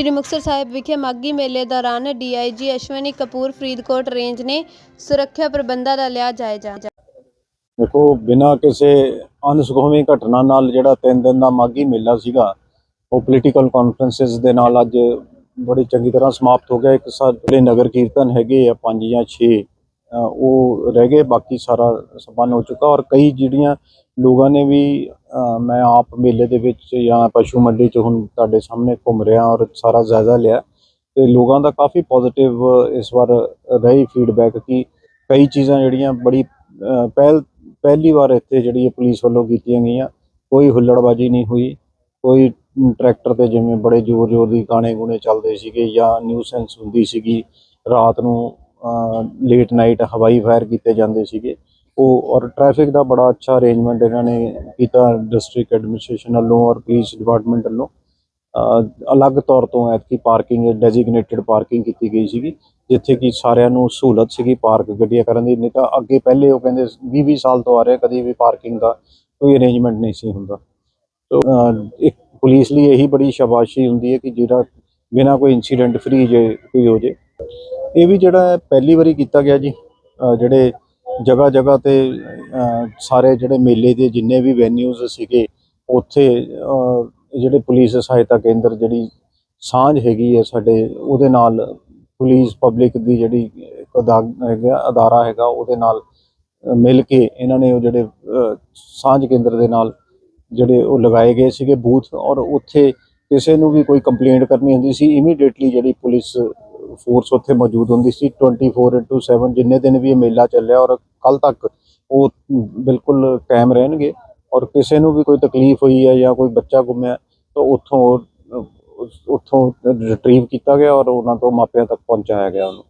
ਸ਼੍ਰੀ ਮੁਕਤਸਰ ਸਾਹਿਬ ਵਿਖੇ ਮਾਗੀ ਮੇਲੇ ਦੌਰਾਨ ਡੀਆਈਜੀ ਅਸ਼ਵਨੀ ਕਪੂਰ ਫਰੀਦਕੋਟ ਰੇਂਜ ਨੇ ਸੁਰੱਖਿਆ ਪ੍ਰਬੰਧਾਂ ਦਾ ਲਿਆ ਜਾਇਜ਼ਾ। ਦੇਖੋ, ਬਿਨਾਂ ਕਿਸੇ ਅਨਸੁਖਾਵੀਂ ਘਟਨਾ ਨਾਲ ਜਿਹੜਾ ਤਿੰਨ ਦਿਨ ਦਾ ਮਾਗੀ ਮੇਲਾ ਸੀਗਾ, ਉਹ ਪੋਲੀਟੀਕਲ ਕਾਨਫਰੰਸਸ ਦੇ ਨਾਲ ਅੱਜ ਬੜੀ ਚੰਗੀ ਤਰ੍ਹਾਂ ਸਮਾਪਤ ਹੋ ਗਿਆ। ਇੱਕ ਸਾਡੇ ਨਗਰ ਕੀਰਤਨ ਹੈਗੇ ਆ ਪੰਜ ਜਾਂ 6 ਉਹ ਰਹਿ ਗਏ, ਬਾਕੀ ਸਾਰਾ ਸੰਪੰਨ ਹੋ ਚੁੱਕਾ ਔਰ ਕਈ ਜਿਹੜੀਆਂ ਲੋਕਾਂ ਨੇ ਵੀ ਮੈਂ ਆਪ ਮੇਲੇ ਦੇ ਵਿੱਚ ਜਾਂ ਪਸ਼ੂ ਮੰਡੀ 'ਚ ਹੁਣ ਤੁਹਾਡੇ ਸਾਹਮਣੇ ਘੁੰਮ ਰਿਹਾ ਔਰ ਸਾਰਾ ਜਾਇਜ਼ਾ ਲਿਆ, ਤੇ ਲੋਕਾਂ ਦਾ ਕਾਫੀ ਪੋਜ਼ਿਟਿਵ ਇਸ ਵਾਰ ਰਹੀ ਫੀਡਬੈਕ ਕਿ ਕਈ ਚੀਜ਼ਾਂ ਜਿਹੜੀਆਂ ਬੜੀ ਪਹਿਲ, ਪਹਿਲੀ ਵਾਰ ਇੱਥੇ ਜਿਹੜੀ ਪੁਲਿਸ ਵੱਲੋਂ ਕੀਤੀਆਂ ਗਈਆਂ, ਕੋਈ ਹੁੱਲੜਬਾਜੀ ਨਹੀਂ ਹੋਈ, ਕੋਈ ਟਰੈਕਟਰ ਤੇ ਜਿਵੇਂ ਬੜੇ ਜ਼ੋਰ-ਜ਼ੋਰ ਦੀ ਗਾਣੇ ਗੁਣੇ ਚੱਲਦੇ ਸੀਗੇ ਜਾਂ ਨਿਊਸੈਂਸ ਹੁੰਦੀ ਸੀਗੀ ਰਾਤ ਨੂੰ ਲੇਟ ਨਾਈਟ ਹਵਾਈ ਫਾਇਰ ਕੀਤੇ ਜਾਂਦੇ ਸੀਗੇ। ਉਹ ਔਰ ਟ੍ਰੈਫਿਕ ਦਾ ਬੜਾ ਅੱਛਾ ਅਰੇਂਜਮੈਂਟ ਇਹਨਾਂ ਨੇ ਕੀਤਾ ਡਿਸਟ੍ਰਿਕਟ ਐਡਮਿਨਿਸਟ੍ਰੇਸ਼ਨ ਵੱਲੋਂ ਔਰ ਪੁਲਿਸ ਡਿਪਾਰਟਮੈਂਟ ਵੱਲੋਂ। ਅਲੱਗ ਤੌਰ ਤੋਂ ਐਤਕੀ ਪਾਰਕਿੰਗ ਡੈਜ਼ਿਗਨੇਟਿਡ ਪਾਰਕਿੰਗ ਕੀਤੀ ਗਈ ਸੀਗੀ, ਜਿੱਥੇ ਕਿ ਸਾਰਿਆਂ ਨੂੰ ਸਹੂਲਤ ਸੀਗੀ ਪਾਰਕ ਗੱਡੀਆਂ ਕਰਨ ਦੀ। ਨਹੀਂ ਤਾਂ ਅੱਗੇ ਪਹਿਲੇ ਉਹ ਕਹਿੰਦੇ 20-20 ਸਾਲ ਤੋਂ ਆ ਰਿਹਾ, ਕਦੀ ਵੀ ਪਾਰਕਿੰਗ ਦਾ ਕੋਈ ਅਰੇਂਜਮੈਂਟ ਨਹੀਂ ਸੀ ਹੁੰਦਾ। ਤੋ ਇੱਕ ਪੁਲਿਸ ਲਈ ਇਹੀ ਬੜੀ ਸ਼ਾਬਾਸ਼ੀ ਹੁੰਦੀ ਹੈ ਕਿ ਜਿਹੜਾ ਬਿਨਾਂ ਕੋਈ ਇਨਸੀਡੈਂਟ ਫ੍ਰੀ ਜੇ ਕੋਈ ਹੋ ਜੇ। ਇਹ ਵੀ ਜਿਹੜਾ ਪਹਿਲੀ ਵਾਰੀ ਕੀਤਾ ਗਿਆ ਜੀ ਜਿਹੜੇ ਜਗ੍ਹਾ ਜਗ੍ਹਾ ਤੇ ਸਾਰੇ ਜਿਹੜੇ ਮੇਲੇ ਦੇ ਜਿੰਨੇ ਵੀ ਵੈਨਿਊਜ਼ ਸੀਗੇ, ਉੱਥੇ ਜਿਹੜੇ ਪੁਲਿਸ ਸਹਾਇਤਾ ਕੇਂਦਰ ਜਿਹੜੀ ਸਾਂਝ ਹੈਗੀ ਹੈ ਸਾਡੇ, ਉਹਦੇ ਨਾਲ ਪੁਲਿਸ ਪਬਲਿਕ ਦੀ ਜਿਹੜੀ ਅਦਾ, ਹੈਗਾ, ਅਦਾਰਾ ਹੈਗਾ, ਉਹਦੇ ਨਾਲ ਮਿਲ ਕੇ ਇਹਨਾਂ ਨੇ ਉਹ ਜਿਹੜੇ ਸਾਂਝ ਕੇਂਦਰ ਦੇ ਨਾਲ ਜਿਹੜੇ ਉਹ ਲਗਾਏ ਗਏ ਸੀਗੇ ਬੂਥ ਔਰ ਉੱਥੇ ਕਿਸੇ ਨੂੰ ਵੀ ਕੋਈ ਕੰਪਲੇਂਟ ਕਰਨੀ ਹੁੰਦੀ ਸੀ ਇਮੀਡੀਏਟਲੀ ਜਿਹੜੀ ਪੁਲਿਸ ਫੋਰਸ ਉੱਥੇ ਮੌਜੂਦ ਹੁੰਦੀ ਸੀ 24/7 ਜਿੰਨੇ ਦਿਨ ਵੀ ਇਹ ਮੇਲਾ ਚੱਲਿਆ ਔਰ ਕੱਲ ਤੱਕ ਉਹ ਬਿਲਕੁਲ ਕਾਇਮ ਰਹਿਣਗੇ ਔਰ ਕਿਸੇ ਨੂੰ ਵੀ ਕੋਈ ਤਕਲੀਫ ਹੋਈ ਹੈ ਜਾਂ ਕੋਈ ਬੱਚਾ ਗੁੰਮਿਆ ਤਾਂ ਉੱਥੋਂ ਉਹ- ਉੱਥੋਂ ਰਿਟਰੀਵ ਕੀਤਾ ਗਿਆ ਔਰ ਉਹਨਾਂ ਤੋਂ ਮਾਪਿਆਂ ਤੱਕ ਪਹੁੰਚਾਇਆ ਗਿਆ ਉਹਨੂੰ।